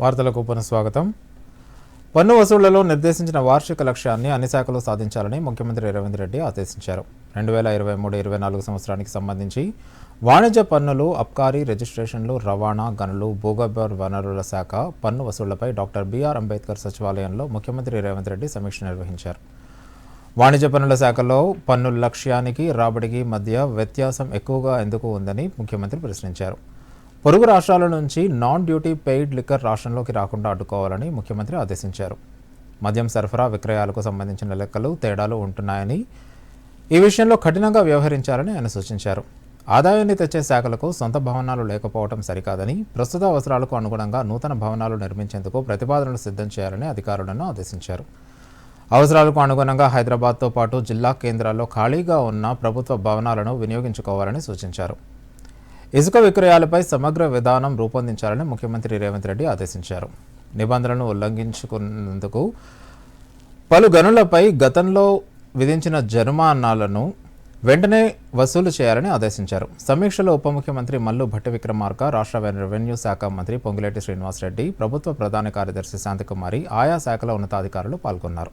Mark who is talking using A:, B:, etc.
A: వార్తలకు పునఃస్వాగతం పన్ను వసూళ్ళలో నిర్దేశించిన వార్షిక లక్ష్యాన్ని అన్ని శాఖలు సాధించాలని ముఖ్యమంత్రి రేవంత్ రెడ్డి ఆదేశించారు. రెండు వేల ఇరవై మూడు ఇరవై నాలుగు సంవత్సరానికి సంబంధించి వాణిజ్య పన్నులు అబ్కారీ రిజిస్ట్రేషన్లు రవాణా గనులు భూగర్భ వనరుల శాఖ పన్ను వసూళ్ళపై డాక్టర్ బీఆర్ అంబేద్కర్ సచివాలయంలో ముఖ్యమంత్రి రేవంత్ రెడ్డి సమీక్ష నిర్వహించారు. వాణిజ్య పన్నుల శాఖలో పన్నుల లక్ష్యానికి రాబడికి మధ్య వ్యత్యాసం ఎక్కువగా ఎందుకు ఉందని ముఖ్యమంత్రి ప్రశ్నించారు. పొరుగు రాష్ట్రాల నుంచి నాన్ డ్యూటీ పెయిడ్ లిక్కర్ రాష్ట్రంలోకి రాకుండా అడ్డుకోవాలని ముఖ్యమంత్రి ఆదేశించారు. మద్యం సరఫరా విక్రయాలకు సంబంధించిన లెక్కలు తేడాలు ఉంటున్నాయని ఈ విషయంలో కఠినంగా వ్యవహరించాలని ఆయన సూచించారు. ఆదాయాన్ని తెచ్చే శాఖలకు సొంత భవనాలు లేకపోవడం సరికాదని ప్రస్తుత అవసరాలకు అనుగుణంగా నూతన భవనాలు నిర్మించేందుకు ప్రతిపాదనలు సిద్ధం చేయాలని అధికారులను ఆదేశించారు. అవసరాలకు అనుగుణంగా హైదరాబాద్తో పాటు జిల్లా కేంద్రాల్లో ఖాళీగా ఉన్న ప్రభుత్వ భవనాలను వినియోగించుకోవాలని సూచించారు. ఇసుక విక్రయాలపై సమగ్ర విధానం రూపొందించాలని ముఖ్యమంత్రి రేవంత్ రెడ్డి ఆదేశించారు. నిబంధనలను ఉల్లంఘించుకున్నందుకు పలు గనులపై గతంలో విధించిన జరిమానాలను వెంటనే వసూలు చేయాలని ఆదేశించారు. సమీక్షలో ఉప ముఖ్యమంత్రి మల్లు భట్టి విక్రమార్క రాష్ట్ర రెవెన్యూ శాఖ మంత్రి పొంగులేటి శ్రీనివాసరెడ్డి ప్రభుత్వ ప్రధాన కార్యదర్శి శాంతికుమారి ఆయా శాఖల ఉన్నతాధికారులు పాల్గొన్నారు.